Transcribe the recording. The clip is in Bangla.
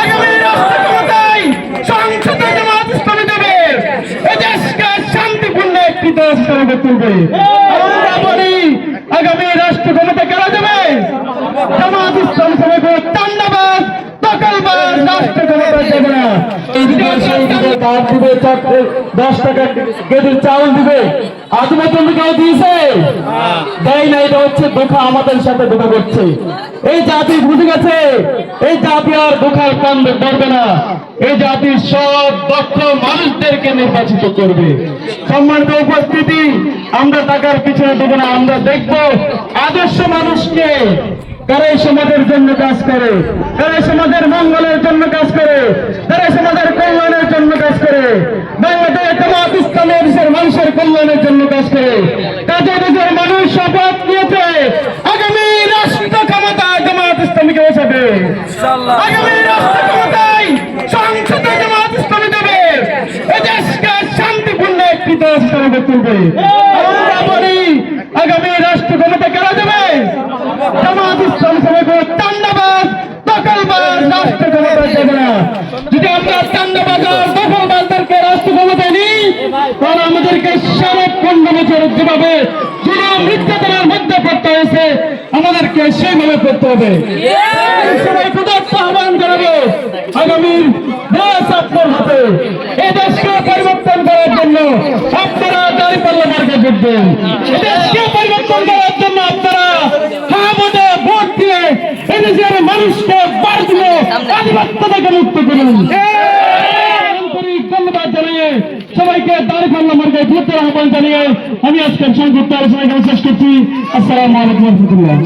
আগামী রাষ্ট্র ক্ষমতায় সংসদে জামাত ইসলামী দেবে এদেশকে শান্তিপূর্ণ একটি দেশ হিসেবে তুলবে। আমরা বলি আগামী রাষ্ট্র ক্ষমতা কেন দেবে জামাত ইসলাম সবাইকে তান্ডাবাদ দখলবাদ রাষ্ট্র ক্ষমতা দেবে না। এই দিবে চারটে দশ টাকা কেজির চাউল দিবে। আজ মতন কেউ দিয়েছে। দেয় না, এটা হচ্ছে আমাদের সাথে করছে। এই জাতি বুঝে গেছে, এই জাতি আর না। এই জাতি সব দক্ষ মানুষদেরকে নির্বাচিত করবে। সম্মানিত উপস্থিতি, আমরা টাকার পিছনে দেবো না, আমরা দেখব আদর্শ মানুষকে কারা এই সমাজের জন্য কাজ করে, কারা সমাজের মঙ্গলের জন্য কাজ করে, কারা সমাজের কল্যাণের জন্য কাজ করে বাংলাদেশ জামাত ইসলামী দেশের কল্যাণের জন্য কাজ করে কাজে দেশের মানুষ শপথ নিয়েছে। আগামী রাষ্ট্র ক্ষমতা জামাত ইসলামীকে বসাবে। আগামী রাষ্ট্র ক্ষমতায় সংসদে জামাত ইসলামী দেবে এদেশকে শান্তিপূর্ণ একটি দেশ হিসেবে তুলবে। আমরা বলি আগামী রাষ্ট্র ক্ষমতা কেন দেবে জামাত ইসলাম রাষ্ট্র ক্ষমতা দেবে না। যদি আমরা রাষ্ট্র ক্ষমতা নিই তাহলে আমাদেরকে পনেরো বছর যেভাবে মধ্যে পড়তে হয়েছে, আমাদেরকে সেইভাবে করতে হবে। আহ্বান দেশ আপনার হাতে এই দেশকে পরিবর্তন করার জন্য আপনারা দাঁড়িপাল্লা মার্কে যুদ্ধেন এই দেশকে পরিবর্তন করার জন্য আপনারা ভোট দিয়ে এই দেশের মানুষকে বার দিয়ে আধিপত্য থেকে মুক্ত করুন। জানিয়ে দাঁড় দাঁড়িপাল্লা মার্কে ভোটের আহ্বান জানিয়ে আমি আজকের সংযুক্ত আলোচনা শেষ করছি। আসসালামু আলাইকুম রহমতুল্লাহ।